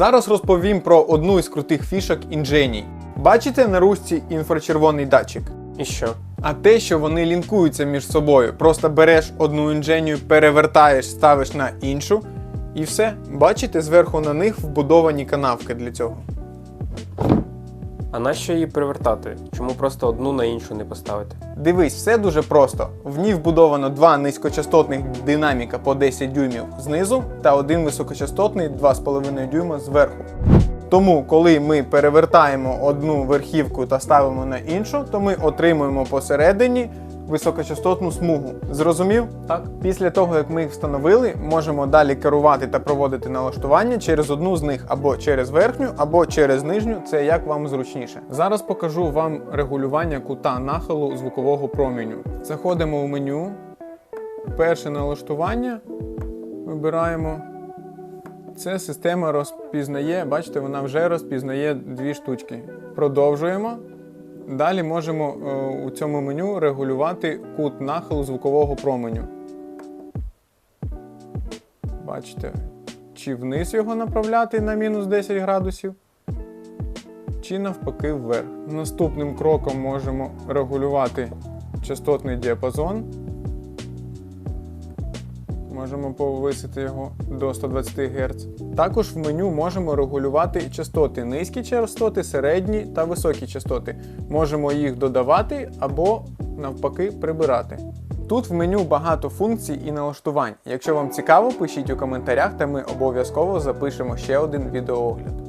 Зараз розповім про одну із крутих фішок Ingenie. Бачите на ручці інфрачервоний датчик? І що? А те, що вони лінкуються між собою, просто береш одну інженію, перевертаєш, ставиш на іншу, і все. Бачите, зверху на них вбудовані канавки для цього. А нащо її привертати? Чому просто одну на іншу не поставити? Дивись, все дуже просто. В ній вбудовано два низькочастотних динаміка по 10 дюймів знизу та один високочастотний 2,5 дюйма зверху. Тому, коли ми перевертаємо одну верхівку та ставимо на іншу, то ми отримуємо посередині високочастотну смугу. Зрозумів? Так. Після того, як ми їх встановили, можемо далі керувати та проводити налаштування через одну з них або через верхню, або через нижню, це як вам зручніше. Зараз покажу вам регулювання кута нахилу звукового проміню. Заходимо у меню, перше налаштування, вибираємо. Це система розпізнає, бачите, вона вже розпізнає дві штучки. Продовжуємо. Далі можемо е, у цьому меню регулювати кут нахилу звукового променю. Бачите, чи вниз його направляти на мінус 10 градусів, чи навпаки вверх. Наступним кроком можемо регулювати частотний діапазон. Можемо повисити його до 120 Гц. Також в меню можемо регулювати частоти низькі частоти, середні та високі частоти. Можемо їх додавати або навпаки прибирати. Тут в меню багато функцій і налаштувань. Якщо вам цікаво, пишіть у коментарях, та ми обов'язково запишемо ще один відеоогляд.